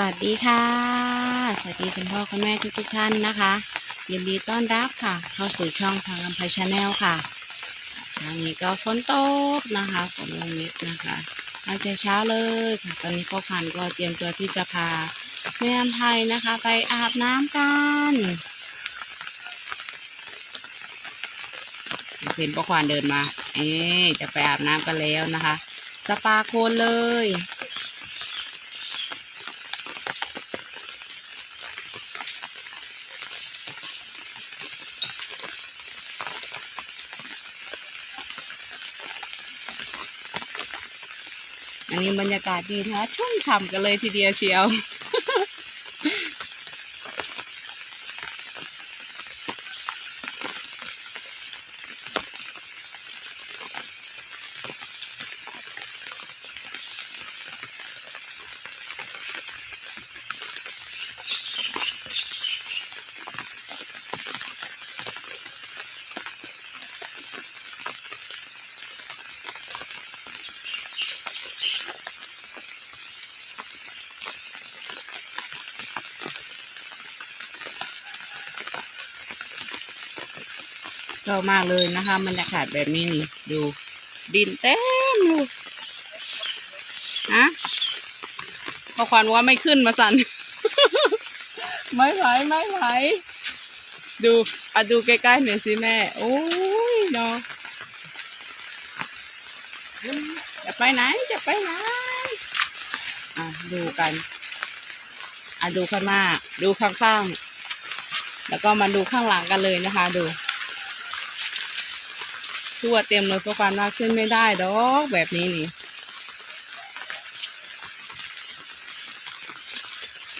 สวัสดีค่ะ สวัสดีคุณพ่อคุณแม่ทุกทุกท่านนะคะยินดีต้อนรับค่ะ เข้าสู่ช่องทางลำไพชาแนลค่ะเช้านี้ก็ฝนตกนะคะฝนลงเม็ดนะคะตั้งแต่เช้าเลยค่ะ ตอนนี้พ่อพันธ์ก็เตรียมตัวที่จะพาแม่อำไพนะคะ ไปอาบน้ำกันเห็นพ่อควานเดินมา เอ๊จะไปอาบน้ำกันแล้วนะคะ สปาโคนเลย อันนี้บรรยากาศดีนะคะชุ่มฉ่ำกันเลยทีเดียวเชียว ชอบมากเลยนะคะบรรยากาศแบบนี้นี่ดูดินเต็มเลยฮะพอควันว่าไม่ขึ้นมาสันไม่ไหวไม่ไหวดูอะดูใกล้ๆหน่อยสิแม่โอ้ยเนาะจะไปไหนจะไปไหนอะดูกันอะดูข้างหน้าดูข้างๆแล้วก็มาดูข้างหลังกันเลยนะคะ ดู ทั่วเต็มเลยเพราะความว่าขึ้นไม่ได้ดอกแบบนี้นี่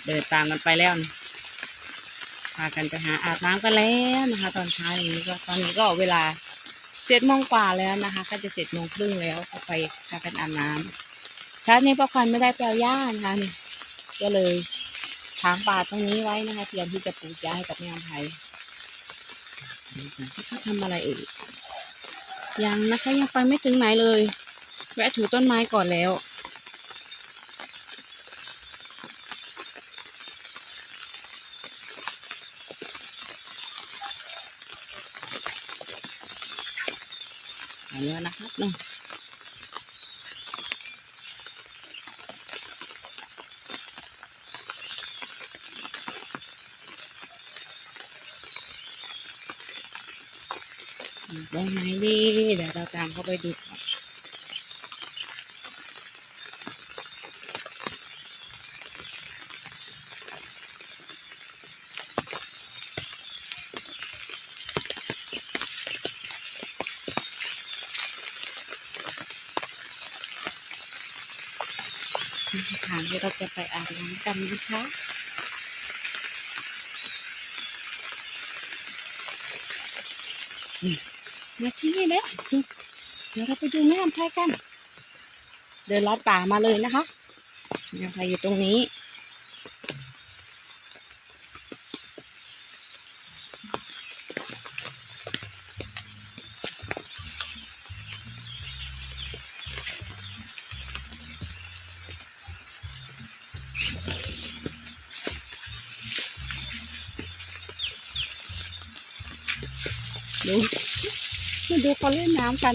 เดินตามกันไปแล้วนี่พากันไปหาอาบน้ำกันแล้วนะคะ ตอนเช้าอย่างนี้ก็ตอนนี้ก็เวลาเจ็ดโมงกว่าแล้วนะคะ ก็จะเจ็ดโมงครึ่งแล้วก็ไปพากันอาบน้ำเช้านี้ป้าควันไม่ได้แปลหญ้านะคะนี่ก็เลยถางป่าตรงนี้ไว้นะคะเตรียมที่จะปลูกหญ้าให้กับแม่อภัยดูกันสิเขาทำอะไรอ่ย ยังนะคะยังไปไม่ถึงไหนเลย แวะถูต้นไม้ก่อนแล้วไปแล้วนะครับนู่ ได้ไหมดีเดี๋ยวเราตามเข้าไปดูก่อนทางที่เราจะไปอาบน้ำกันนะคะอืม มาที่นี่แล้วเดี๋ยวเราไปดูแม่อำไพกัน เดินลัดป่ามาเลยนะคะแม่อำไพอยู่ตรงนี้ดู มาดูเขาเล่นน้ำกัน